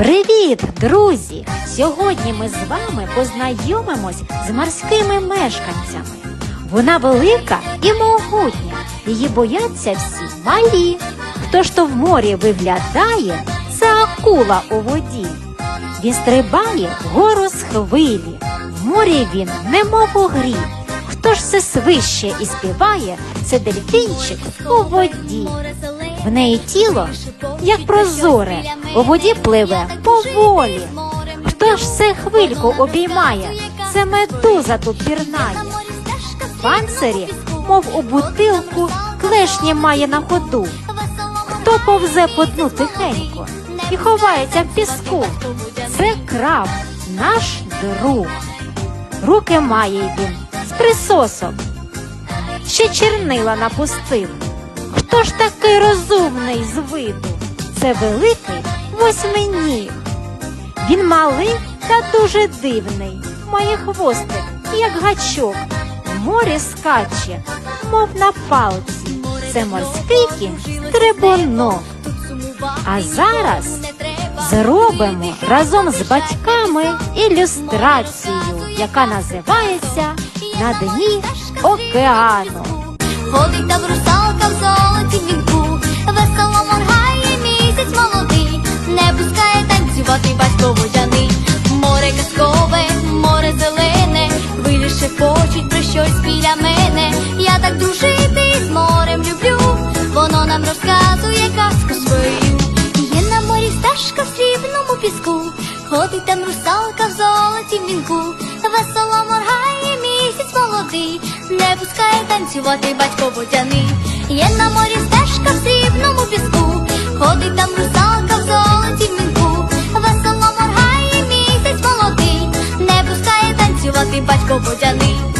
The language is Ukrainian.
Привіт, друзі! Сьогодні ми з вами познайомимось з морськими мешканцями. Вона велика і могутня, її бояться всі малі. Хто ж то в морі виглядає, це акула у воді. Він стрибає вгору з хвилі, в морі він немов у грі. Хто ж все свище і співає, це дельфінчик у воді. В неї тіло, як прозоре, у воді пливе поволі. Хто ж все хвильку обіймає, це медуза тут пірнає. Панцирі, мов у бутилку, клешні має на ходу. Хто повзе по дну тихенько і ховається в піску, це краб, наш друг. Руки має він з присосок, ще чернила напустив. Хто ж такий розумний з виду? Це великий восьминіг. Він малий та дуже дивний, має хвостик, як гачок, в морі скаче, мов на палці. Це морський кінь стрибунок. А зараз зробимо разом з батьками ілюстрацію, яка називається На дні океану. Ходить там русалка в золоті вінку, весело моргає місяць молодий, не пускає танцювати батько водяний. Море казкове, море зелене, хвилі шепочуть про щось біля мене. Я так дружити з морем люблю, воно нам розказує казку свою. Є на морі стежка в срібному піску, ходить там русалка в золоті вінку, води, не пускає танцювати батько водяни. Є на морі стежка в срібному піску, ходить там русалка в золотій млинку, весело моргає місяць молодий, не пускає танцювати батько водяний.